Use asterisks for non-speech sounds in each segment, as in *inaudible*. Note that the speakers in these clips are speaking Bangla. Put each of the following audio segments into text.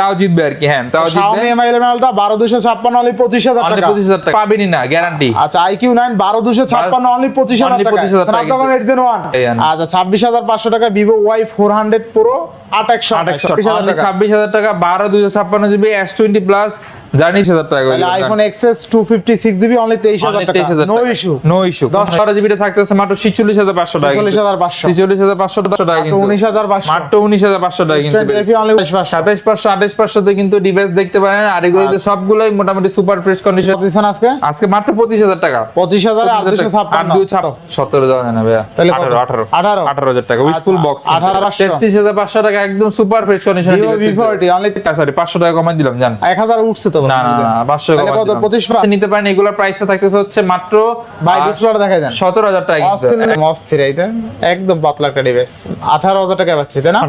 তাও জিতবে আর কি হ্যাঁ তাও জিতবে। Xiaomi Mi 11 Ultra 12256 only 25000 only টাকা। পঁচিশ হাজার টাকা। পাবেনই না গ্যারান্টি আচ্ছা IQ9 12256 অনলি 25000 Only টাকা 25,000 টাকা Snapdragon 8 Gen 1 এই আনো। আচ্ছা 26500 টাকা Vivo Y400 Pro 8128 26000 টাকা। ছাব্বিশ হাজার টাকা বারো দুশো ছাপ্পান্ন জিবি এস টোয়েন্টি প্লাস জানি হাজার টাকা তাহলে আইফোন এক্সএস 256 জিবি অনলি 23000 টাকা। নো ইস্যু নো ইস্যু বারো জিবিটা থাকতেছে মাত্র ছিচল্লিশ হাজার পাঁচশো টাকা 46500 ছিচল্লিশ হাজার পাঁচশো। টাকা কিন্তু। 19500 মাত্র উনিশ হাজার পাঁচশো টাকা কিন্তু। এফি অনলি 25500 সাতাইশ পাঁচশো। আঠাইশ পাঁচশোতে কিন্তু ডিভাইস দেখতে পারেন। আর এগুলোতে সবগুলোই মোটামুটি সুপার ফ্রেশ কন্ডিশন আজকে? আজকে মাত্র পঁচিশ হাজার টাকা। 25000 আর 256 সতেরো দেওয়া যায় না ভাইয়া। তাহলে আঠারো আঠারো। আঠারো। হাজার টাকা উইথ আচ্ছা, ফুল বক্স 18,500 তেত্রিশ হাজার পাঁচশো টাকা একদম super fresh condition Vivo V40 only sorry পাঁচশো টাকা কমাই দিলাম জান। 1000 উঠছে তো না না না পাঁচশো তাহলে টাকা কত? 25 নিতে পারেন এগুলোর প্রাইসটা থাকতেছে হচ্ছে মাত্র ভাই ডিসপ্লেটা দেখাই দেন। টাকা কিন্তু। অস্থির অস্থির একদম পাতলা একটা ডিভাইস 18000 টাকা পাচ্ছি তাই না?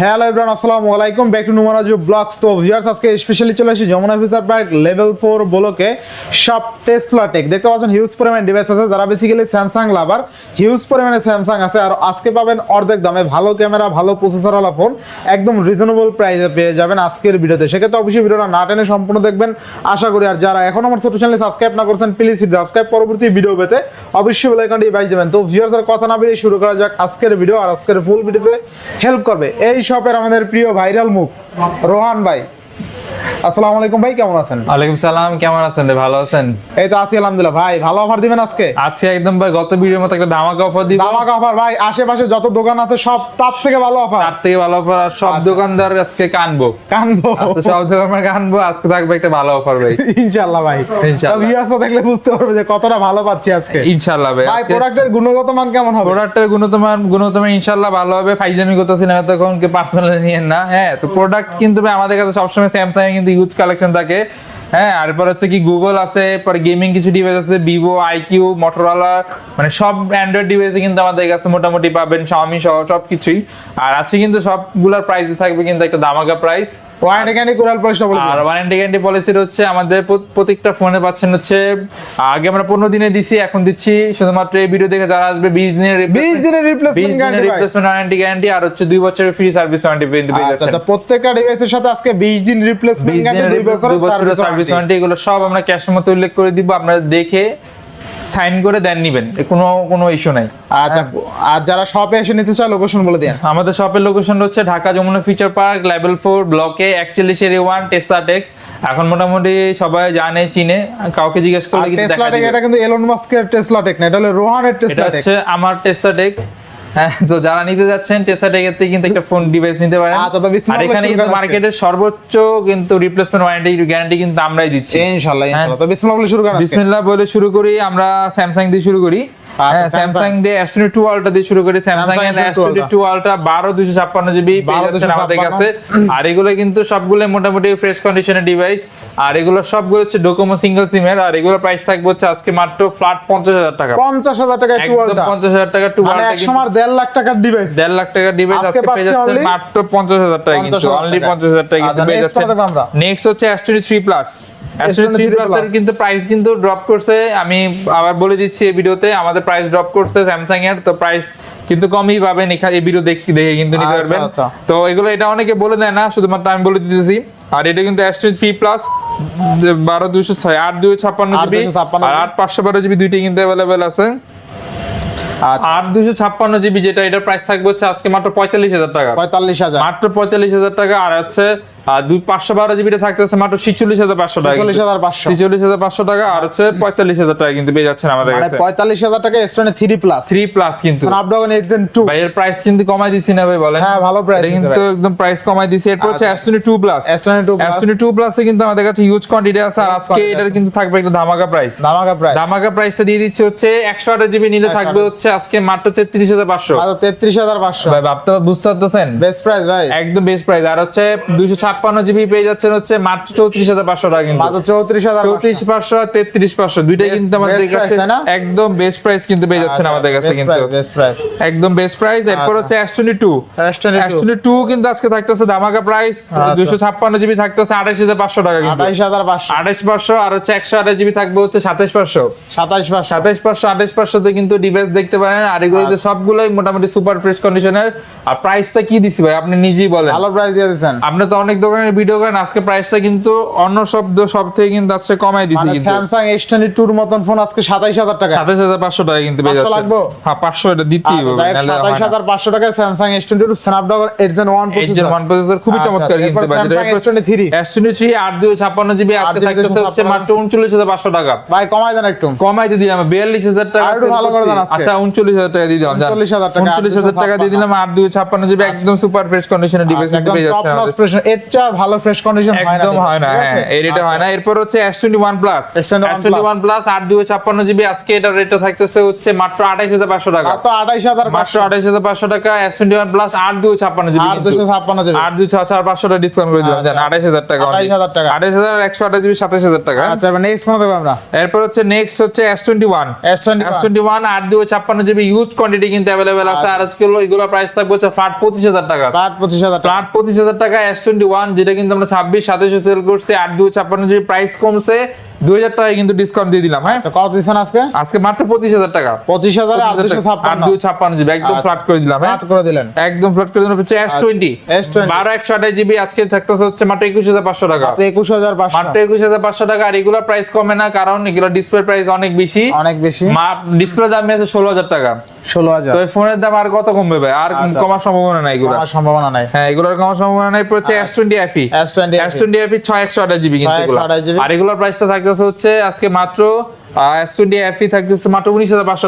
হ্যালো এভরিওয়ান আসসালামু আলাইকুম। ব্যাক টু নুমানাজ ব্লগস তো ভিউয়ার্স আজকে স্পেশালি চলে এসেছি যমুনা অফিসার পার্ক লেভেল 4 বলকে। সব টেসলা টেক দেখতে পাচ্ছেন হিউজ পরিমাণ ডিভাইস আছে। যারা বেসিক্যালি স্যামসাং লাভার হিউজ পরিমাণে স্যামসাং আছে। আর আজকে পাবেন অর্ধেক দামে। ভালো ক্যামেরা ভালো প্রসেসর ওয়ালা ফোন একদম রিজনেবল প্রাইসে পেয়ে যাবেন আজকের ভিডিওতে। সেক্ষেত্রে অবশ্যই ভিডিওটা না টেনে সম্পূর্ণ দেখবেন। আশা করি আর যারা এখন আমার ছোট চ্যানেলে সাবস্ক্রাইব না করছেন প্লিজ সাবস্ক্রাইব পরবর্তী ভিডিও পেতে অবশ্যই বেল আইকনটি বাজ দেবেন। তো আর কথা না বেরিয়ে শুরু করা যাক আজকের ভিডিও আর আজকের ফুল ভিডিওতে হেল্প করবে। এই শপের আমাদের প্রিয় ভাইরাল মুখ, রোহান ভাই। আসসালামু আলাইকুম ভাই কেমন আছেন? ওয়ালাইকুম সালাম কেমন আছেন রে ভালো আছেন? এই তো আছি আলহামদুলিল্লাহ। ভাই ভালো অফার দিবেন আজকে? আজকে একদম ভাই গত ভিডিওর মতো একটা ধামাকা অফার দিব। দামাক অফার ভাই আশেপাশে যত দোকান আছে সব তার থেকে ভালো অফার তার থেকে ভালো অফার সব আচ্ছা। দোকানদার আজকে কানবো। কানবো। সব দোকানদার কানবো আজকে থাকবে একটা ভালো অফার ভাই। ইনশাআল্লাহ ভাই। ইনশাআল্লাহ। ভিউয়ার্স দেখলে বুঝতে পারবে যে কতটা ভালো পাচ্ছি আজকে। ইনশাআল্লাহ ভাই ভাই প্রোডাক্টের গুণগত মান কেমন হবে? প্রোডাক্টের গুণতম গুণতম ইনশাআল্লাহ ভালো হবে। ফাইজামি করতেছি না তখন কে পার্সোনালি নিয়ে না। হ্যাঁ তো প্রোডাক্ট কিন্তু ভাই আমাদের কাছে সবসময় স্যামসাং কিন্তু ইউজ কালেকশন থাকে। হ্যাঁ আর পর হচ্ছে কি গুগল আছে পরে গেমিং কিছু ডিভাইস আছে ভিভো আইকিউ মোটরোলা মানে সব অ্যান্ড্রয়েড ডিভাইসে কিন্তু আমাদের কাছে মোটামুটি পাবেন শাওমি সহ সব কিছুই আর আজকে কিন্তু সবগুলোর প্রাইস থাকবে কিন্তু একটা দামাকা প্রাইস ওয়ারেন্টি গ্যারান্টি কোরাল বলে আর ওয়ারেন্টি গ্যারান্টি পলিসির হচ্ছে আমাদের প্রত্যেকটা ফোনে পাচ্ছেন হচ্ছে আগে আমরা পনেরো দিনে দিছি এখন দিচ্ছি শুধুমাত্র এই ভিডিও দেখে যারা আসবে বিশ দিনের 20 দিনের replacement guarantee replacement warranty guarantee আর হচ্ছে দুই বছরের ফ্রি সার্ভিস ওয়ারেন্টি পেয়ে আচ্ছা যাচ্ছেন। আচ্ছা প্রত্যেকটা ডিভাইসের সাথে আজকে 20 দিন রিপ্লেসমেন্ট গ্যারান্টি দিনের দুই বছরের দুই ওয়ারেন্টি এগুলো সব আমরা ক্যাশের মতো উল্লেখ করে দিব আপনারা দেখে সাইন করে দেন নিবেন কোনো কোনো ইস্যু নাই। আচ্ছা আর যারা শপে এসে নিতে চায় লোকেশন বলে দেন আমাদের শপের লোকেশন হচ্ছে Dhaka Jamuna future park level four ব্লকে একচল্লিশ এর ওয়ান টেস্লা টেক এখন মোটামুটি সবাই জানে চিনে কাউকে জিজ্ঞেস করলে কিন্তু এটা কিন্তু এলন মাস্কের টেসলা টেক না এটা হলো রোহানের এটা টেসলা টেক হচ্ছে আমার টেস্টা টেক হ্যাঁ তো যারা নিতে যাচ্ছেন টেস্টা কিন্তু একটা ফোন ডিভাইস নিতে পারেন। আচ্ছা, আর এখানে কিন্তু মার্কেটের সর্বোচ্চ কিন্তু রিপ্লেসমেন্ট ওয়ারেন্টি গ্যারান্টি কিন্তু আমরাই দিচ্ছি। ইনশাআল্লাহ ইনশাআল্লাহ। তো বিসমিল্লাহ বলে শুরু বিসমিল্লাহ বলে শুরু করি আমরা স্যামসাং দিয়ে শুরু করি। হ্যাঁ স্যামসাং দিয়ে S22 টু আলট্রা দিয়ে শুরু করি। স্যামসাং এর Samsung S22 S22 ultra GB আমাদের কাছে। আর এগুলো কিন্তু সবগুলো মোটামুটি ফ্রেশ কন্ডিশনের ডিভাইস আর এগুলো সবগুলো হচ্ছে ডোকোমো সিঙ্গেল সিমের আর এগুলো প্রাইস থাকবে হচ্ছে আজকে মাত্র ফ্ল্যাট পঞ্চাশ হাজার টাকা। 50000 টাকা টুয়ালটা পঞ্চাশ হাজার টাকা টু মানে এক সময় 1.5 লাখ টাকার ডিভাইস দেড় লাখ টাকার ডিভাইস আজকে আজকে পেয়ে যাচ্ছেন মাত্র পঞ্চাশ হাজার টাকা কিন্তু অনলি পঞ্চাশ হাজার টাকা কিন্তু পেয়ে যাচ্ছেন। কত দেবো আমরা? নেক্সট হচ্ছে S twenty three plus S twenty three S23 plus এর plus। কিন্তু প্রাইস কিন্তু ড্রপ করছে। আমি আবার বলে দিচ্ছি এই ভিডিওতে আমাদের প্রাইস ড্রপ করছে স্যামসাং এর তো প্রাইস কিন্তু কমই পাবেন। এই ভিডিও দেখে দেখে কিন্তু নিতে আচ্ছা, পারবেন। আচ্ছা। তো এগুলো এটা অনেকে বলে দেয় না শুধুমাত্র আমি বলে দিতেছি। আর এটা কিন্তু থ্রি প্লাস বারো দুশো ছয় আট দুশো ছাপ্পান্ন জিবি আর আট পাঁচশো বারো জিবি দুইটাই কিন্তু অ্যাভেলেবেল আছে। আচ্ছা। আট দুশো ছাপ্পান্ন জিবি যেটা এটার প্রাইস থাকবে হচ্ছে আজকে মাত্র পঁয়তাল্লিশ হাজার টাকা। 45000 মাত্র পঁয়তাল্লিশ হাজার টাকা আর হচ্ছে আহ, দুই পাঁচশো বারো জিবিটা থাকতেছে মাত্র ছিচল্লিশ হাজার পাঁচশো টাকা 46500 ছিচল্লিশ হাজার পাঁচশো। টাকা আর হচ্ছে পঁয়তাল্লিশ হাজার টাকা কিন্তু পেয়ে যাচ্ছেন আমাদের কাছে। 45000 টাকা S23 প্লাস থ্রি প্লাস কিন্তু। স্ন্যাপড্রাগন 8 Gen 2 ভাই এর প্রাইস কিন্তু কমাই দিচ্ছি না ভাই বলেন। হ্যাঁ ভালো প্রাইস এটা কিন্তু একদম প্রাইস কমাই দিছি। এরপর হচ্ছে। Two plus S22 S plus two প্লাসে কিন্তু আমাদের কাছে হিউজ কোয়ান্টিটি আছে। আর আজকে এটার কিন্তু থাকবে একটা ধামাকা প্রাইস ধামাকা প্রাইসে দিয়ে দিচ্ছে হচ্ছে একশো আঠাশ জিবি নিলে থাকবে হচ্ছে আজকে মাত্র তেত্রিশ হাজার পাঁচশো। মাত্র 33500 ভাই ভাবতে বুঝতে পারতেছেন? বেস্ট প্রাইস ভাই। একদম বেস্ট প্রাইস আর হচ্ছে দুইশো ছাপ্পান্ন জিবি পেয়ে যাচ্ছেন হচ্ছে মাত্র চৌত্রিশ হাজার পাঁচশো টাকা কিন্তু। মাত্র 34000 চৌত্রিশ পাঁচশো আর তেত্রিশ পাঁচশো দুইটাই কিন্তু আমাদের কাছে একদম বেস্ট প্রাইস কিন্তু পেয়ে যাচ্ছেন আমাদের কাছে কিন্তু। একদম বেস্ট প্রাইস এরপর আচ্ছা। হচ্ছে S twenty two S twenty two কিন্তু আজকে থাকতেছে দামাকা প্রাইস আচ্ছা। দুইশো ছাপ্পান্ন জিবি থাকতেছে আঠাশ হাজার পাঁচশো টাকা কিন্তু। 28500 আঠাশ পাঁচশো। আর হচ্ছে একশো আঠাশ জিবি থাকবে হচ্ছে সাতাশ পাঁচশো। 27500 সাতাইশ পাঁচশো আঠাইশ পাঁচশোতে কিন্তু ডিভাইস দেখতে পারেন আর এগুলোতে আচ্ছা। সবগুলোই মোটামুটি সুপার ফ্রেশ কন্ডিশনের আর প্রাইসটা কি দিছি ভাই? আপনি নিজেই বলেন। ভালো প্রাইস দিয়ে দিয়েছেন আপনি তো অনেক দোকানের ভিডিও করেন আজকে প্রাইসটা কিন্তু অন্য সব সব থেকে কিন্তু আজকে কমাই দিছি মানে কিন্তু। স্যামসাং এস টোয়েন্টি টুর মতন ফোন আজকে সাতাইশ হাজার টাকা সাতাশ হাজার পাঁচশো টাকা কিন্তু পেয়ে যাচ্ছে। হ্যাঁ পাঁচশো এটা দিতেই হবে নাহলে হয় সাতাইশ। হাজার পাঁচশো টাকায় Samsung S twenty two Snapdragon eight gen one eight gen one processor খুবই আচ্ছা, চমৎকার আচ্ছা, কিন্তু S23 এস টোয়েন্টি থ্রি আট দুই ছাপ্পান্ন জিবি আজকে থাকতেছে হচ্ছে মাত্র উনচল্লিশ হাজার পাঁচশো টাকা। ভাই কমাই দেন একটু। কমাইতে দিলাম বিয়াল্লিশ হাজার টাকা ভালো করে দেন। আচ্ছা উনচল্লিশ হাজার টাকা দিয়ে দিলাম 39,000 টাকা, উনচল্লিশ হাজার টাকা দিয়ে দিলাম আট দুই ছাপ্পান্ন জিবি একদম সুপার ফ্রেশ কন্ডিশনের ডিভাইস আচ্ছা, কিন্তু পেয়ে যাচ্ছে চেয়ে ভালো ফ্রেশ কন্ডিশন একদম হয় না হ্যাঁ এই রেটে হয় না। এরপর হচ্ছে S twenty one plus S21 S twenty one plus আট দুই ছাপ্পান্ন জিবি আজকে এটার রেটটা থাকতেছে হচ্ছে মাত্র আঠাইশ হাজার পাঁচশো টাকা। মাত্র আঠাইশ হাজার মাত্র আঠাইশ হাজার পাঁচশো টাকা এস টোয়েন্টি ওয়ান প্লাস আট দুই ছাপ্পান্ন জিবি আর দুশো ছাপ্পান্ন জিবি আট দুই পাঁচশো টাকা ডিসকাউন্ট করে দিলাম। জান আঠাইশ হাজার টাকা আঠাইশ হাজার টাকা। আঠাইশ হাজার একশো আঠাশ জিবি সাতাইশ হাজার টাকা। আচ্ছা এবার নেক্সট কোন দেবো আমরা। এরপর হচ্ছে নেক্সট হচ্ছে S twenty one S twenty S twenty one আট দুই ছাপ্পান্ন জিবি ইউজ কোয়ান্টিটি কিন্তু অ্যাভেলেবেল আছে। আর আজকে এগুলো প্রাইস থাকবে হচ্ছে ফ্ল্যাট পঁচিশ হাজার টাকা। আট পঁচিশ হাজার টাকা। ফ্ল্যাট পঁচিশ হাজার টাকা এস টোয়েন্টি ওয়ান যেটা কিন্তু আমরা ছাব্বিশ সাতাশে সেল করছি আট দু ছাপ্পান্ন জিবি প্রাইস কমছে দুই হাজার টাকায় কিন্তু ডিসকাউন্ট দিয়ে দিলাম হ্যাঁ? আচ্ছা কত দিচ্ছেন আজকে? আজকে মাত্র পঁচিশ হাজার টাকা। পঁচিশ হাজার আট দুশো আট দুই ছাপ্পান্ন জিবি একদম আচ্ছা। ফ্ল্যাট করে দিলাম হ্যাঁ? করে দিলেন। একদম ফ্ল্যাট করে দিলাম হচ্ছে এস টোয়েন্টি S20 বারো একশো আঠাশ জিবি আজকে থাকতেছে হচ্ছে মাত্র একুশ হাজার পাঁচশো টাকা। আচ্ছা একুশ হাজার মাত্র একুশ হাজার পাঁচশো টাকা আর প্রাইস কমে না কারণ এগুলো ডিসপ্লে প্রাইস অনেক বেশি। অনেক বেশি। ডিসপ্লে দাম আছে ষোলো হাজার টাকা। ষোলো হাজার। তো এই ফোনের দাম আর কত কমবে ভাই? আর আচ্ছা। কমার সম্ভাবনা নাই এগুলো সম্ভাবনা নাই। হ্যাঁ এগুলোর কমার সম্ভাবনা নাই পড়ছে S twenty FE S twenty FE ছয় একশো আঠাশ জিবি কিন্তু এগুলো। 628 GB আর এগুলোর প্রাইসটা থাকতেছে হচ্ছে আজকে মাত্র এফি থাকতেছে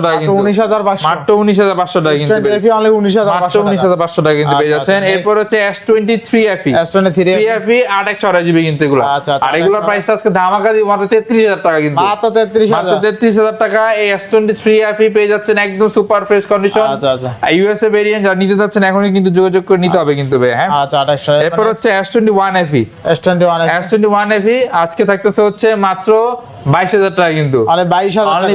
টাকা কিন্তু। উনিশ হাজার পাঁচশো। মাত্র উনিশ হাজার পাঁচশো টাকা কিন্তু পেয়ে অনলি উনিশ মাত্র উনিশ হাজার পাঁচশো টাকা কিন্তু পেয়ে যাচ্ছেন। এরপর হচ্ছে S twenty three FE S twenty three three FE আট একশো আঠাশ জিবি কিন্তু এগুলো। আর এগুলোর প্রাইস আজকে ধামাকা দিয়ে মাত্র তেত্রিশ হাজার টাকা কিন্তু। মাত্র তেত্রিশ মাত্র হাজার তেত্রিশ হাজার টাকা। এই এস টোয়েন্টি থ্রি এফি পেয়ে যাচ্ছেন একদম সুপার ফ্রেশ কন্ডিশন আচ্ছা আচ্ছা। ইউএসএ ভেরিয়েন্ট যারা নিতে যাচ্ছেন এখনই কিন্তু যোগাযোগ করে নিতে হবে কিন্তু ভাই, হ্যাঁ? আচ্ছা এরপর হচ্ছে এফি এস টোয়েন্টি ওয়ান এফি আজকে থাকতেছে হচ্ছে মাত্র বাইশ হাজার টাকা কিন্তু।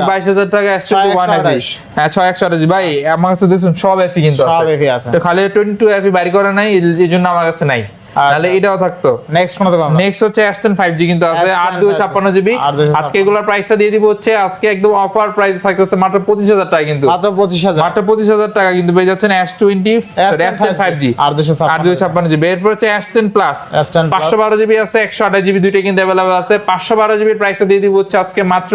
বাইশ হাজার টাকা। 628 হ্যাঁ ছয় একশো আঠাশ। ভাই আমার কাছে দেখছেন সব এফি কিন্তু সব আছে। এফি আছে। তো খালি টোয়েন্টি টু এফি বাইর করে নাই এই জন্য আমার কাছে নাই। তাহলে এটাও থাকতো। নেক্সট কোন দেবো নেক্সট হচ্ছে S10 5G কিন্তু আছে S10 দুই ছাপ্পান্ন জিবি আজকে এগুলোর প্রাইসটা দিয়ে দিব হচ্ছে আজকে একদম অফার প্রাইস থাকতেছে মাত্র পঁচিশ হাজার টাকা কিন্তু। মাত্র পঁচিশ হাজার। মাত্র পঁচিশ হাজার টাকা কিন্তু পেয়ে যাচ্ছেন জিবি এরপর হচ্ছে প্লাস S10 পাঁচশো বারো জিবি আছে একশো আঠাশ জিবি দুইটা কিন্তু আছে। পাঁচশো বারো জিবির প্রাইসটা দিয়ে দিব হচ্ছে আজকে মাত্র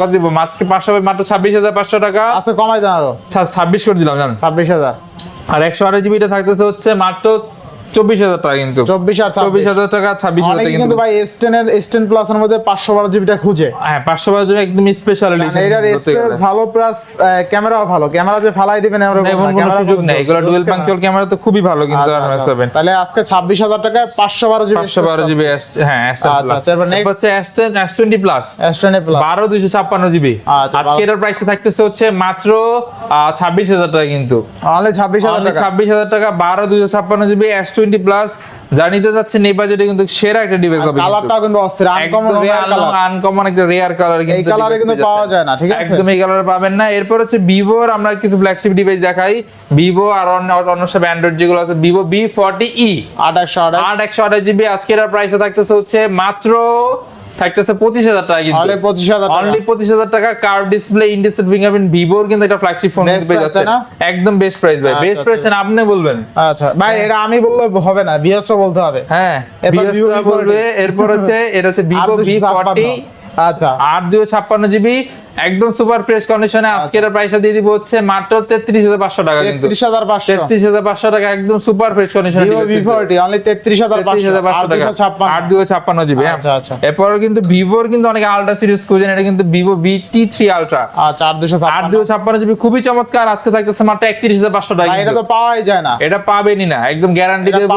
কত দিব? আজকে পাঁচশো মাত্র ছাব্বিশ হাজার পাঁচশো টাকা। আছে কমাই দেন আরও। ছা- ছাব্বিশ করে দিলাম জানেন? ছাব্বিশ হাজার। আর একশো আঠাশ জিবিটা থাকতেছে হচ্ছে মাত্র চব্বিশ হাজার টাকা কিন্তু। চব্বিশ আর চব্বিশ হাজার টাকা ছাব্বিশ হাজার টাকা কিন্তু কিন্তু। ভাই এস টেন এর এস টেন প্লাস এর মধ্যে পাঁচশো বারো জিবিটা খুঁজে। হ্যাঁ পাঁচশো বারো জন্য একদম স্পেশাল এডিশন ভালো প্লাস ক্যামেরাও ভালো। ক্যামেরা যে ফালাই দিবেন এমন এমন কোনো সুযোগ নেই। এগুলো ডুয়েল পাংচুয়াল ক্যামেরা তো খুবই ভালো কিন্তু আর সেভেন তাহলে আজকে ছাব্বিশ হাজার টাকায় পাঁচশো বারো জিবি পাঁচশো বারো জিবি হ্যাঁ আচ্ছা, আচ্ছা, এবার next- হচ্ছে S ten S twenty plus S plus বারো দুইশো ছাপ্পান্ন জিবি আচ্ছা, আজকে এটার প্রাইস থাকতেছে হচ্ছে মাত্র ছাব্বিশ হাজার টাকা কিন্তু। ছাব্বিশ হাজার টাকা। ছাব্বিশ হাজার টাকা বারো দুইশো ছাপ্পান্ন জিবি এস টোয়েন্টি প্লাস যা নিতে যাচ্ছেন এই বাজেটে কিন্তু সেরা একটা ডিভাইস হবে কালারটা কালারটাও কিন্তু অস্থির আনকমন আনকমন একটা রেয়ার কালার কিন্তু এই কালারে কিন্তু পাওয়া যায় না ঠিক আছে? একদম এই কালারে পাবেন না। এরপর হচ্ছে ভিভোর আমরা কিছু ফ্ল্যাগশিপ ডিভাইস দেখাই। ভিভো আর অন্য অন্য সব অ্যান্ড্রয়েড যেগুলো আছে ভিভো বি ফর্টি ই আট একশো আট আট একশো আট জিবি আজকের প্রাইসে থাকতেছে হচ্ছে মাত্র থাকতেছে পঁচিশ হাজার টাকা কিন্তু। পঁচিশ হাজার অনলি পঁচিশ হাজার টাকা কার্ভ ডিসপ্লে ইন্ডিসেট ফিঙ্গারপ্রিন্ট ভিভোর কিন্তু একটা ফ্ল্যাগশিপ ফোন পেয়ে যাচ্ছে। একদম বেস্ট প্রাইস ভাই। আচ্ছা, বেস্ট আচ্ছা। প্রাইস আপনি বলবেন। আচ্ছা ভাই এটা আমি বললে হবে না বিএসও বলতে হবে। হ্যাঁ Vivo বলবে এরপর হচ্ছে এটা হচ্ছে ভিভো ভি ফর্টি। আচ্ছা। আট দুশো ছাপ্পান্ন জিবি একদম সুপার ফ্রেশ কন্ডিশনে আজকের প্রাইসটা দিয়ে দিব হচ্ছে মাত্র তেত্রিশ হাজার পাঁচশো টাকা কিন্তু। তেত্রিশ হাজার পাঁচশো। তেত্রিশ হাজার পাঁচশো টাকা একদম সুপার ফ্রেশ কন্ডিশনে ভিভো ভি ফোরটি অনলি তেত্রিশ হাজার তেত্রিশ হাজার পাঁচশো টাকা। ছাপ্পান্ন। আট দুই ছাপ্পান্ন জিবি আচ্ছা, আচ্ছা। এরপর কিন্তু ভিভোর কিন্তু অনেক আলট্রা সিরিজ খুঁজেন এটা কিন্তু ভিভো ভি আলট্রা আচ্ছা আট দুশো আট ছাপ্পান্ন দুই ছাপ্পান্ন জিবি খুবই চমৎকার আজকে থাকতেছে মাত্র একত্রিশ হাজার পাঁচশো টাকা ভাই, এটা তো পাওয়াই যায় না। এটা পাবেনই না একদম গ্যারান্টি দিয়ে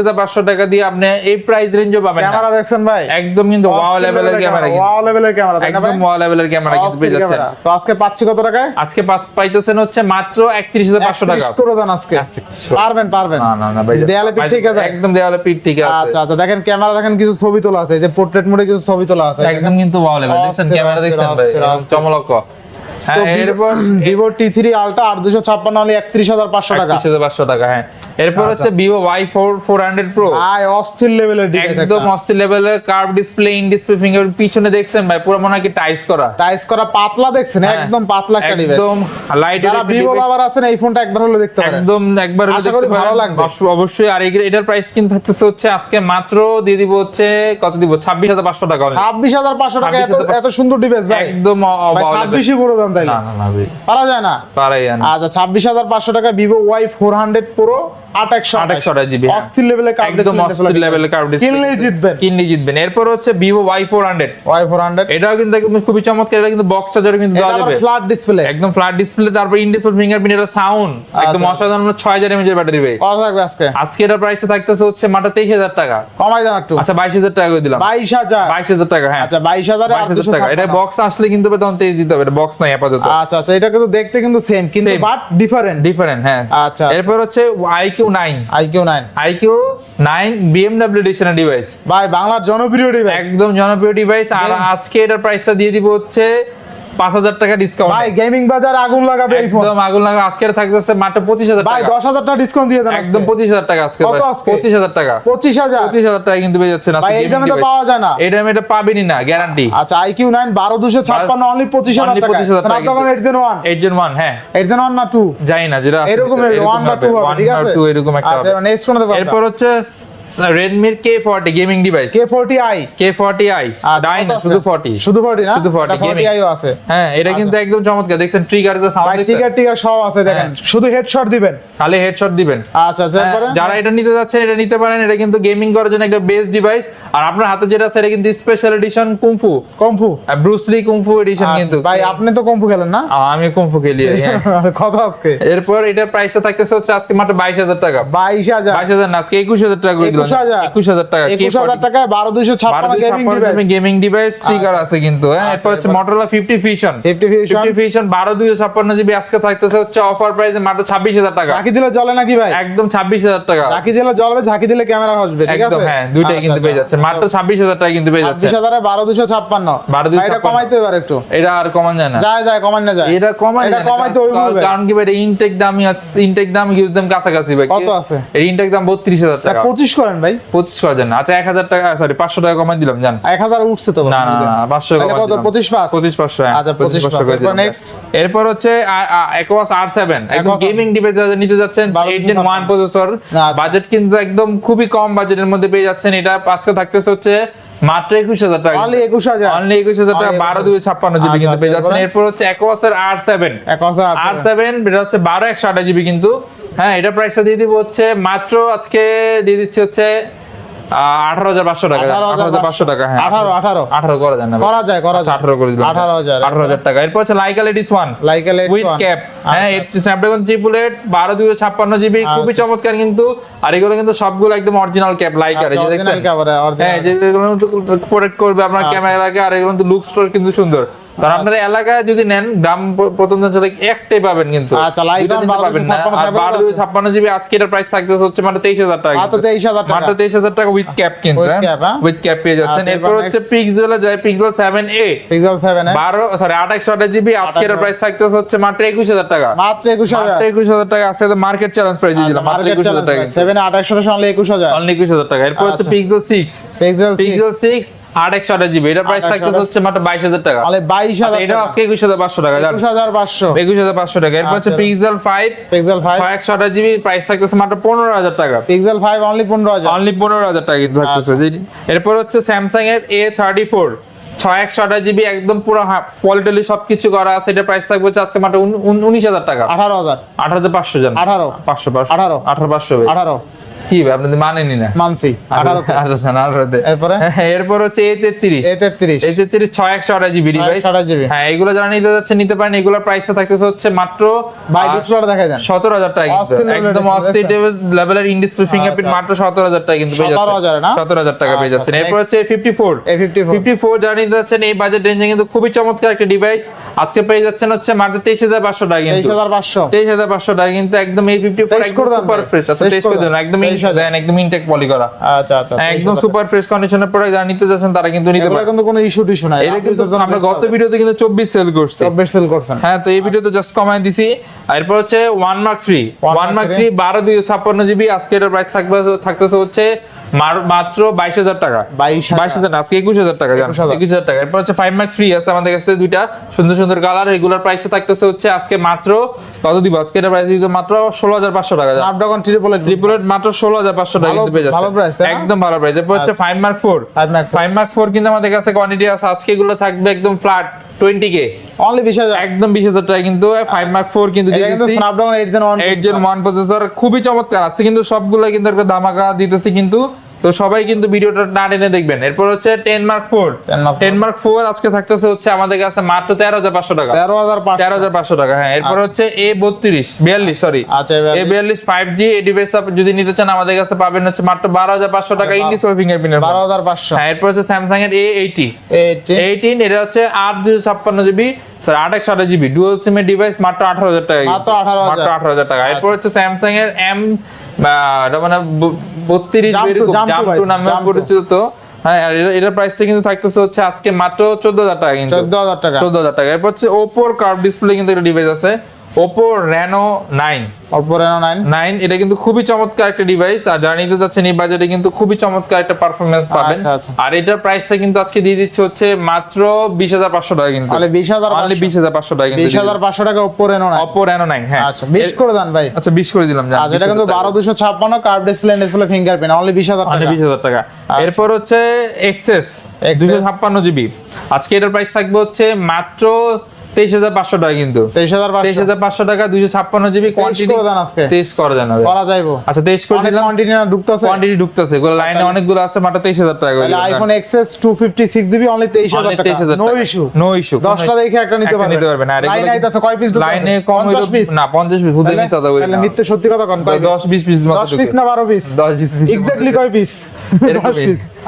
হাজার পাঁচশো টাকা দিয়ে আপনি এই প্রাইস রেঞ্জও পাবেন ক্যামেরা দেখছেন ভাই? একদম কিন্তু ওয়াও লেভেলের ক্যামেরা ওয়াও লেভেলের ক্যামেরা একদম ওয়াও লেভেলের ক্যামেরা কিন্তু পেয়ে যাচ্ছেন। তো আজকে পাচ্ছি কত টাকায়? আজকে পাইতেছেন হচ্ছে মাত্র একত্রিশ হাজার পাঁচশো টাকা। করে দেন আজকে। পারবেন পারবেন। না না না ভাই দেয়ালে পিঠ ঠিক আছে? একদম দেয়ালে পিঠ ঠিক আছে। আচ্ছা আচ্ছা দেখেন ক্যামেরা দেখেন কিছু ছবি তোলা আছে। এই যে পোর্ট্রেট মোডে কিছু ছবি তোলা আছে। একদম কিন্তু ওয়াও লেভেল দেখছেন? ক্যামেরা দেখছেন ভাই। চমলক। এরপর ভিভো টি থ্রি আলট্রা আট দুশো ছাপ্পান্ন হলে একত্রিশ হাজার পাঁচশো টাকা। একত্রিশ হাজার পাঁচশো টাকা হ্যাঁ। এরপর আচ্ছা। হচ্ছে Vivo Y four four hundred pro আয় অস্থির লেভেলের একদম অস্থির লেভেলের curve display in display finger পিছনে দেখছেন ভাই পুরো মনে হয় কি টাইস করা। টাইস করা পাতলা দেখছেন হ্যাঁ, একদম পাতলা একটা একদম লাইট যারা ভিভো লাভার আছেন এই ফোনটা একবার হলে দেখতে পারেন। একদম একবার হলে দেখতে ভালো লাগবে। অবশ্যই আর এটার প্রাইস কিন্তু থাকতেছে হচ্ছে আজকে মাত্র দিয়ে দিব হচ্ছে কত দিব? ছাব্বিশ হাজার পাঁচশো টাকা। ছাব্বিশ হাজার পাঁচশো টাকা এত 26,500 এত সুন্দর ডিভাইস ভাই। একদম ছাব্বিশই তাইলে? না না না ভাই। পারা যায় না? পারাই না। আচ্ছা ছাব্বিশ হাজার পাঁচশো টাকা Vivo Y four hundred pro আট একশো আট একশো আঠাশ জিবি অস্থির লেভেলের কার্ড একদম অস্থির লেভেলের কার্ভ ডিসপ্লে জিতবেন। কিনলেই জিতবেন। এরপর হচ্ছে Vivo Y four hundred Y four hundred এটাও কিন্তু একদম খুবই চমৎকার। এটা কিন্তু বক্স চার্জার কিন্তু দেওয়া যাবে। ফ্ল্যাট ডিসপ্লে একদম ফ্ল্যাট ডিসপ্লে তারপর ইন ডিসপ্লে ফিঙ্গারপ্রিন্ট এটা সাউন্ড একদম আচ্ছা। অসাধারণ ছয় হাজার এমএজের ব্যাটারি ভাই। কত থাকবে আজকে? আজকে এটা প্রাইসে থাকতেছে হচ্ছে মাত্র তেইশ হাজার টাকা। কমাই দেন একটু। আচ্ছা বাইশ হাজার টাকা করে দিলাম। বাইশ হাজার। বাইশ হাজার টাকা হ্যাঁ। আচ্ছা বাইশ হাজারে বাইশ হাজার টাকা। এটা বক্স আসলে কিন্তু তখন তেইশ দিতে হবে। এটা বক্স নাই আপাতত আচ্ছা আচ্ছা এটা কিন্তু দেখতে কিন্তু সেম কিন্তু. বাট ডিফারেন্ট ডিফারেন্ট হ্যাঁ। আচ্ছা এরপর হচ্ছে iQOO nine iQOO nine iQOO nine BMW এডিশনের device ভাই বাংলার জনপ্রিয় ডিভাইস একদম জনপ্রিয় ডিভাইস আর আজকে এটার প্রাইসটা দিয়ে দিব হচ্ছে পাঁচ হাজার টাকা ডিসকাউন্ট ভাই গেমিং বাজার আগুন লাগাবে এই ফোন একদম আগুন লাগা আজকে থাকতেছে মাত্র পঁচিশ হাজার ভাই দশ হাজার টাকা ডিসকাউন্ট দিয়ে দেন একদম পঁচিশ হাজার টাকা আজকে পঁচিশ হাজার টাকা। পঁচিশ হাজার? পঁচিশ হাজার টাকা কিন্তু পেয়ে যাচ্ছেন ভাই এই দামে তো পাওয়া যায় না। এই দামে এটা পাবেনই না গ্যারান্টি আচ্ছা আইকিউ নাইন বারো দুশো ছাপ্পান্ন অনলি পঁচিশ হাজার টাকা 25,000 টাকা eight gen one eight gen one হ্যাঁ। এইট জেন ওয়ান না টু জানি না যেটা এরকম ওয়ান বা টু এরকম একটা আচ্ছা কোনটা এরপর হচ্ছে রেডমির K forty gaming device K forty I K forty I die না শুধু ফর্টি শুধু ফোরটি না? শুধু 40 ফোরটি gaming। আইও আছে। হ্যাঁ এটা কিন্তু একদম চমৎকার। দেখছেন ট্রিগারগুলো সাউন্ড টিকার টিকার সব আছে দেখেন। শুধু হেডশট দিবেন। খালি হেডশট দিবেন। আচ্ছা হ্যাঁ, যারা এটা নিতে যাচ্ছেন এটা নিতে পারেন। এটা কিন্তু গেমিং করার জন্য একটা বেস্ট ডিভাইস আর আপনার হাতে যেটা আছে এটা কিন্তু special edition kung fu kung fu Bruce Lee kung fu edition কিন্তু। ভাই আপনি তো কম্ফু খেলেন না? আমি কুমফু খেলি হ্যাঁ। *laughs* কত আজকে? এরপর এটার প্রাইসটা থাকতেছে হচ্ছে আজকে মাত্র বাইশ হাজার টাকা। বাইশ হাজার। বাইশ হাজার না আজকে একুশ হাজার টাকা করে দিলাম। 21,000 একুশ হাজার। টাকা একুশ হাজার টাকায় বারো দুশো ছাপ্পান্ন গেমিং ডিভাইস গেমিং আছে কিন্তু হ্যাঁ এরপর হচ্ছে এরপর- fifty fusion fifty fusion fifty fusion বারো দুইশো ছাপ্পান্ন জিবি আজকে থাকতেছে হচ্ছে অফার প্রাইসে মাত্র ছাব্বিশ হাজার টাকা। ঝাঁকি দিলে জ্বলে নাকি ভাই? একদম ছাব্বিশ হাজার টাকা। ঝাঁকি দিলে জ্বলবে ঝাঁকি দিলে ক্যামেরা আসবে ঠিক আছে? হ্যাঁ দুইটাই কিন্তু পেয়ে যাচ্ছে। মাত্র ছাব্বিশ হাজার টাকা কিন্তু পেয়ে যাচ্ছে। ছাব্বিশ হাজারে বারো দুশো ছাপ্পান্ন। 12,256 এটা কমাইতে এবার একটু এটা আর কমান যায় না। যায় যায় কমান না যায়। এটা কমাই এটা কমাইতে ওই কারণ- কি ভাই ইনটেক দামই ইনটেক দাম ইউজ দাম কাছাকাছি ভাই। কত আছে? ইনটেক দাম বত্রিশ হাজার টাকা। পঁচিশ করেন ভাই? পঁচিশ করা যায় না। আচ্ছা এক হাজার টাকা সরি পাঁচশো টাকা কমাই দিলাম জান। এক হাজার উঠছে তো না না না পাঁচশো তাহলে কমাই দিলাম। 25 পাঁচ? পঁচিশ পাঁচশো হ্যাঁ আচ্ছা, 25 25 পাঁচশো করে দিলাম? এরপর হচ্ছে একোয়াস আর সেভেন একদম গেমিং ডিভাইস নিতে যাচ্ছেন 12 এইট জেন ওয়ান প্রসেসর আচ্ছা। বাজেট কিন্তু একদম খুবই কম বাজেটের মধ্যে পেয়ে যাচ্ছেন। এটা আজকে থাকতেছে হচ্ছে মাত্র একুশ হাজার টাকা। অনলি একুশ হাজার। অনলি একুশ হাজার টাকা বারো 21,000 দুই ছাপ্পান্ন জিবি আচ্ছা, কিন্তু পেয়ে আচ্ছা, যাচ্ছেন। এরপর হচ্ছে একোয়াসের আর সেভেন আর সেভেন এটা হচ্ছে বারো একশো আঠাশ জিবি কিন্তু হ্যাঁ এটা প্রাইসটা দিয়ে দিব হচ্ছে মাত্র আজকে দিয়ে দিচ্ছে হচ্ছে আঠারো হাজার পাঁচশো টাকা আঠারো হাজার পাঁচশো টাকা হ্যাঁ। আঠারো আঠারো। আঠারো করা যায় না করা যায় করা আচ্ছা, যায়। আঠারো করে দিলাম। আঠারো হাজার আঠারো হাজার টাকা। এরপর হচ্ছে Leica ladies one like L with cap হ্যাঁ স্ন্যাপড্রাগন ট্রিপল এইট বারো দুই ছাপ্পান্ন জিবি আচ্ছা। খুবই চমৎকার কিন্তু। আর এগুলো কিন্তু সবগুলো একদম অরিজিনাল ক্যাপ লাইকার এই যে দেখছেন? হ্যাঁ যেগুলো প্রোটেক্ট করবে আপনার আচ্ছা। ক্যামেরাকে আর এগুলো কিন্তু লুক স্টোর কিন্তু সুন্দর। কারণ আপনার এলাকায় যদি নেন দাম প্রথম অঞ্চলে একটাই পাবেন কিন্তু। আচ্ছা, লাইকা দুইটা তিনটা 12 পাবেন না। আর বারো দুই ছাপ্পান্ন জিবি আজকে এটার প্রাইস থাকতেছে হচ্ছে মাত্র তেইশ হাজার টাকা মাত্র 23,000 টাকা। মাত্র তেইশ হাজার টাকা উইথ ক্যাপ কিন্তু With cap, হ্যাঁ? উইথ ক্যাপ পেয়ে যাচ্ছেন। আচ্ছা, এরপর হচ্ছে পিক্সেলে যায় Pixel seven A Pixel seven বারো সরি আঠাশ আঠাশ জিবি আজকে প্রাইস থাকতেছে হচ্ছে মাত্র একুশ হাজার টাকা। মাত্র একুশ হাজার। মাত্র একুশ হাজার টাকা আজকে মার্কেট চ্যালেঞ্জ প্রাইস দিয়ে দিলাম মাত্র একুশ হাজার টাকা। সেভেন আঠাশশো অনলি একুশ হাজার। অনলি একুশ হাজার টাকা। এরপর হচ্ছে আচ্ছা। Pixel six Pixel Pixel six আট একশো আঠাশ জিবি। এটা প্রাইস থাকতেছে হচ্ছে মাত্র বাইশ হাজার টাকা। আচ্ছা, এটা আজকে টাকা জান। একুশ হাজার পাঁচশো। একুশ হাজার পাঁচশো টাকা। এরপর হচ্ছে আচ্ছা। পিক্সেল ফাইভ পিক্সেল ফাইভ ছয় একশো আঠাশ জিবি প্রাইস থাকতেছে মাত্র পনেরো হাজার টাকা। পিক্সেল ফাইভ অনলি পনেরো হাজার। অনলি পনেরো হাজার টাকা থাকতেছে আচ্ছা। এরপর হচ্ছে স্যামসাং এর এ থার্টি ফোর ছয় একশো আঠাশ জিবি একদম পুরো ফলটলি সবকিছু করা আছে। এটা প্রাইস থাকবে হচ্ছে আজকে মাত্র উন- উন- উনিশ হাজার টাকা। আঠারো হাজার। আঠারো হাজার পাঁচশো জন। আঠারো। পাঁচশো পাঁচশো। আঠারো। আঠারো পাঁচশো আঠারো। কি আপনাদের মানেনি না। এরপরে? হ্যাঁ, এরপর হচ্ছে এ তেত্রিশ। এ তেত্রিশ। ছয় একশো আঠাশ জিবি ডিভাইস হ্যাঁ এগুলো যারা নিতে যাচ্ছে নিতে পারেন থাকতেছে হচ্ছে মাত্র দেখা যান সতেরো হাজার টাকা কিন্তু। একদম অস্থির লেভেলের ইন ডিসপ্লে ফিঙ্গারপ্রিন্ট আচ্ছা। মাত্র সতেরো হাজার টাকা কিন্তু পেয়ে যাচ্ছে। সতেরো হাজার টাকা পেয়ে আচ্ছা, যাচ্ছেন। এরপর হচ্ছে ফিফটি ফোর ফিফটি ফোর যারা নিতে যাচ্ছেন এই বাজেট রেঞ্জে কিন্তু খুবই চমৎকার একটা ডিভাইস আজকে পেয়ে যাচ্ছেন হচ্ছে মাত্র তেইশ হাজার পাঁচশো টাকা কিন্তু। তেইশ হাজার পাঁচশো। টাকা কিন্তু একদম এই ফিফটি ফোর একদম সুপার ফ্রেশ আচ্ছা টেস্ট করে দেন। একদম Test 22,000 দেন একদম ইনটেক পলি করা। আচ্ছা আচ্ছা হ্যাঁ, একদম সুপার ফ্রেশ কন্ডিশনের প্রোডাক্ট যারা নিতে যাচ্ছেন তারা কিন্তু নিতে এগুলো কিন্তু কোনো ইস্যু টিস্যু নাই। এটা কিন্তু আমরা গত ভিডিওতে কিন্তু চব্বিশ সেল করছি। বেশ সেল করছেন। হ্যাঁ তো এই ভিডিওতে জাস্ট কমাই দিছি। এরপর হচ্ছে one mark three One one Mark mark three। Three বারো দুইশো জিবি আজকে এটার প্রাইস থাকবে থাকতেছে হচ্ছে মাত্র বাইশ হাজার টাকা। বাইশ হাজার। আজকে একুশ হাজার টাকা জান 21,000 একুশ হাজার টাকা। এরপর হচ্ছে ফাইভ মার্ক থ্রি আছে আমাদের কাছে দুইটা। সুন্দর সুন্দর কালার রেগুলার প্রাইসে থাকতেছে হচ্ছে আজকে মাত্র কত দিব? আজকে এটা প্রাইস মাত্র ষোলো হাজার পাঁচশো টাকা স্ন্যাপড্রাগন ট্রিপল এইট মাত্র ষোলো হাজার পাঁচশো টাকা কিন্তু পেয়ে যাচ্ছে। একদম ভালো প্রাইস এরপর হচ্ছে five mark four five mark four কিন্তু আমাদের কাছে কোয়ান্টিটি আছে। আজকে এগুলো থাকবে একদম ফ্ল্যাট টোয়েন্টি কে অনলি বিশ হাজার। একদম বিশ হাজার টাকা কিন্তু ফাইভ মার্ক ফোর কিন্তু এইট জেন ওয়ান প্রসেসর খুবই চমৎকার। আছে কিন্তু সবগুলো কিন্তু দামাকা দিতেছি কিন্তু তো সবাই কিন্তু ভিডিওটা না টেনে দেখবেন। এরপর হচ্ছে ten mark four ten mark four আজকে থাকতেছে হচ্ছে আমাদের কাছে মাত্র তেরো হাজার পাঁচশো টাকা। তেরো হাজার তেরো হাজার পাঁচশো টাকা হ্যাঁ। এরপর হচ্ছে এ বত্রিশ বিয়াল্লিশ সরি আচ্ছা এ বিয়াল্লিশ। ফাইভ জি এই ডিভাইস যদি নিতে চান আমাদের কাছে পাবেন হচ্ছে মাত্র বারো হাজার পাঁচশো টাকা ইন্ডিস ফিঙ্গারপ্রিন্টের বারো হাজার পাঁচশো। হ্যাঁ এরপর হচ্ছে স্যামসাং এর এ এইটি এইটি এইটিন এটা হচ্ছে আট দুশো ছাপ্পান্ন জিবি স্যার আট একশো আঠাশ জিবি ডুয়াল সিম এর ডিভাইস মাত্র আঠারো হাজার টাকা মাত্র আঠারো হাজার। টাকা। এরপর হচ্ছে স্যামসাং এর এম মানে বত্রিশ নামে পরিচিত হ্যাঁ এটার প্রাইসটা কিন্তু থাকতেছে হচ্ছে আজকে মাত্র চোদ্দ হাজার টাকা কিন্তু। চোদ্দ হাজার টাকা। চোদ্দ হাজার টাকা। এরপর হচ্ছে ওপোর কার্ভ ডিসপ্লে কিন্তু একটা ডিভাইস আছে। Oppo Reno nine Oppo Reno nine nine এটা কিন্তু খুবই চমৎকার একটা ডিভাইস আর যারা নিতে যাচ্ছেন এই বাজারে কিন্তু খুবই চমৎকার একটা পারফরমেন্স পাবেন। আচ্ছা, আচ্ছা। আর এটার প্রাইসটা কিন্তু আজকে দিয়ে দিচ্ছে হচ্ছে মাত্র বিশ হাজার পাঁচশো টাকা কিন্তু। তাহলে বিশ হাজার অনলি বিশ হাজার পাঁচশো টাকা কিন্তু বিশ হাজার পাঁচশো টাকা Oppo Reno nine Oppo Reno nine হ্যাঁ। আচ্ছা বিশ করে দেন ভাই। আচ্ছা বিশ করে দিলাম আচ্ছা এটা কিন্তু। বারো দুশো ছাপ্পান্ন curve display display fingerprint only বিশ হাজার অনলি টাকা। বিশ হাজার টাকা। এরপর হচ্ছে এক্সেস দুশো ছাপ্পান্ন জিবি। আজকে এটার প্রাইস থাকবে হচ্ছে মাত্র তেইশ হাজার পাঁচশো টাকা কিন্তু। তেইশ হাজার তেইশ পাঁচশো হাজার পাঁচশো টাকা দুশো ছাপ্পান্ন জিবি কোয়ান্টিটি করে তেইশ যাইবো। আচ্ছা তেইশ করে দিলাম। কোয়ান্টিটি ঢুকতেছে। কোয়ান্টিটি ঢুকতেছে। এগুলো লাইনে অনেকগুলো আছে মাত্র তেইশ হাজার টাকা করে তাহলে iPhone XS two fifty six GB only তেইশ হাজার নো ইস্যু নো ইস্যু দশটা দেখে একটা নিতে পারবেন। নিতে পারবেন। আর লাইন আইতাছে কয় পিস লাইনে কম হইল না পঞ্চাশ পিস হুদে নিতে হবে তাহলে মিথ্যে সত্যি কথা কোন কয় দশ বিশ পিস দশ পিস না বারো পিস দশ বিশ পিস এক্স্যাক্টলি কয় পিস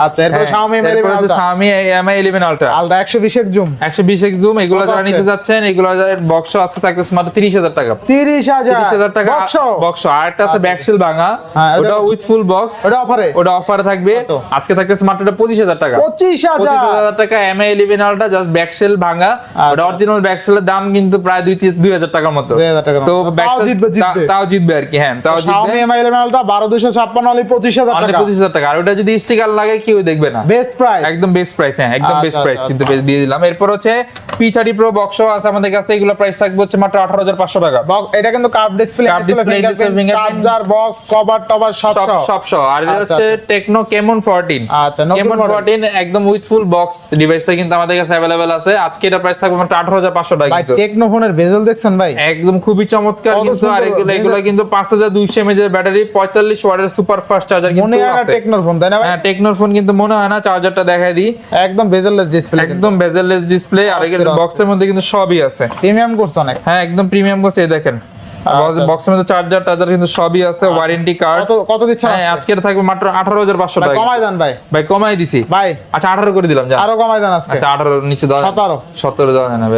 আচ্ছা এরপর Xiaomi Mi এরপর হচ্ছে 11 Xiaomi Mi 11 Ultra আলট্রা একশো বিশের জুম একশো বিশ জুম এগুলো যারা? নিতে এগুলো বক্স আজকে থাকতেছে মাত্র তিরিশ হাজার টাকা। তিরিশ হাজার। টাকা বক্স আর একটা আছে ব্যাকসেল ভাঙা। হ্যাঁ, ওটা- উইথ ফুল বক্স ওটা অফারে ওটা অফারে থাকবে। আজকে থাকতেছে মাত্র ওটা পঁচিশ হাজার টাকা। পঁচিশ হাজার। টাকা M I eleven ultra just back shell ভাঙা। আচ্ছা। ওটা অরিজিনাল ব্যাকসেলের দাম কিন্তু প্রায় দুই দুই হাজার টাকার মতো। 2000 টাকার মতো। তো ব্যাকসেল। তাও জিতবে আর কি হ্যাঁ তাও জিতবে। Xiaomi Mi 11 Ultra বারো দুশো ছাপ্পান্ন পঁচিশ হাজার টাকা। পঁচিশ হাজার টাকা। আর ওটা যদি স্টিকার লাগে কেউ দেখবে না। বেস্ট প্রাইস একদম বেস্ট প্রাইস হ্যাঁ একদম আচ্ছা, বেস্ট প্রাইস আচ্ছা, কিন্তু দিয়ে দিলাম। এরপর হচ্ছে পি থার্টি প্রো বক্স আছে আমাদের কাছে এগুলো প্রাইস থাকবে হচ্ছে মাত্র আঠারো হাজার পাঁচশো টাকা। এটা কিন্তু curve display display, fingerprint। Charger box cover টভার সব সব সব সব আর এটা আচ্ছা, হচ্ছে টেকনো কেমন ফোরটিন আচ্ছা, নতুন কেমন model। ফোরটিন একদম উইথ ফুল বক্স ডিভাইসটা কিন্তু আমাদের কাছে অ্যাভেলেবেল আছে। আজকে এটা প্রাইস থাকবে মাত্র আঠারো হাজার পাঁচশো টাকা ভাই টেকনো ফোনের বেজেল দেখছেন ভাই? একদম খুবই চমৎকার কিন্তু আর এগুলো কিন্তু পাঁচ হাজার দুইশো এমএজ এর ব্যাটারি পঁয়তাল্লিশ ওয়াটের সুপার ফাস্ট চার্জার কিন্তু আছে। টেকনোর ফোন তাই না ভাই? হ্যাঁ টেকনোর ফোন কিন্তু মনে হয় না চার্জারটা দেখাই দিই। একদম বেজেললেস ডিসপ্লে একদম বেজেললেস ডিসপ্লে আর অস্থির। বক্সের মধ্যে কিন্তু সবই আছে প্রিমিয়াম করছে অনেক হ্যাঁ একদম প্রিমিয়াম করছে এই দেখেন। বক্সের মধ্যে চার্জার টার্জার কিন্তু সবই আছে ওয়ারেন্টি কার্ড কত দিচ্ছেন হ্যাঁ আজকে? এটা থাকবে মাত্র আঠারো হাজার পাঁচশো ভাই টাকা। কমাই দেন ভাই। ভাই কমাই দিছি। ভাই। আচ্ছা আঠারো করে দিলাম আরও কমাই দেন আজকে। আচ্ছা আঠারো নিচে দেওয়া 17 সতেরো দেওয়া না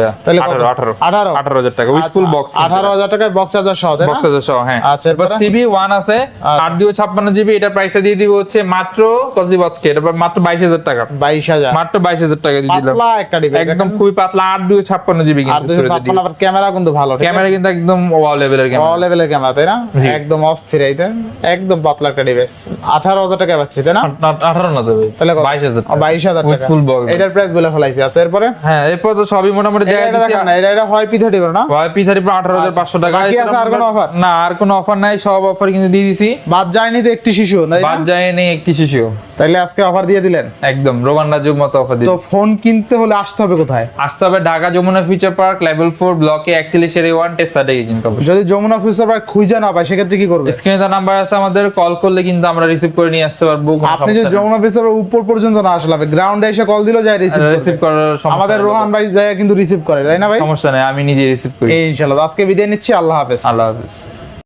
18 টাকা উইথ ফুল বক্স আঠারো হাজার টাকায় বক্স চার্জার সহ বক্স আছে সহ হ্যাঁ। আচ্ছা, এরপর সিবি আছে আচ্ছা। জিবি এটা প্রাইসে দিয়ে দিব হচ্ছে মাত্র কত দিব আজকে? এটা মাত্র বাইশ হাজার টাকা। বাইশ হাজার। মাত্র বাইশ হাজার টাকা দিয়ে দিলাম। পাতলা একটা ডিভাইস একদম খুবই পাতলা আট দুই ছাপ্পান্ন জিবি কিন্তু ক্যামেরা কিন্তু ভালো ক্যামেরা কিন্তু একদম ওয়াল লেভেলের ক্যামেরা অল লেভেলের ক্যামেরা তাই না? একদম অস্থির এইটা একদম পাতলা একটা ডিভাইস আঠারো হাজার টাকা পাচ্ছি তাই না? আঠারো না দেবে তাহলে কত? বাইশ হাজার ও, বাইশ হাজার With টাকা। full box। এটার প্রাইস বলে ফেলাইছি। আচ্ছা এরপরে? হ্যাঁ এরপর তো সবই মোটামুটি দেখা এটা না এটা এটা হয় পি থার্টি না? ওয়াই পি থার্টি আঠারো হাজার পাঁচশো টাকা। বাকি আছে আর কোনো offer? না আর কোনো অফার নাই সব অফার কিন্তু দিয়ে দিছি। বাদ যায়নি তো একটি শিশু না? বাদ যায় নেই একটি শিশু। তাইলে আজকে অফার দিয়ে দিলেন? একদম রোমান রাজুর মতো অফার তো ফোন কিনতে হলে আসতে হবে কোথায়? আসতে হবে Dhaka Jamuna future park level ব্লকে টেস্টার কিন্তু যদি যমুনা ফিউচার পার্ক খুঁজে না পাই সেক্ষেত্রে কি করবে? স্ক্রিনে তো নাম্বার আছে আমাদের কল করলে কিন্তু আমরা রিসিভ করে নিয়ে আসতে পারব আপনি যে যমুনা ফিউচার উপর পর্যন্ত না আসলে গ্রাউন্ডে এসে কল দিলেও যায় রিসিভ রিসিভ করার আমাদের রোহান ভাই যায় কিন্তু রিসিভ করে তাই না ভাই? সমস্যা নেই আমি নিজে রিসিভ করি। ইনশাল্লাহ ইনশাআল্লাহ আজকে বিদায় নিচ্ছি আল্লাহ হাফেজ। আল্লাহ হাফিজ।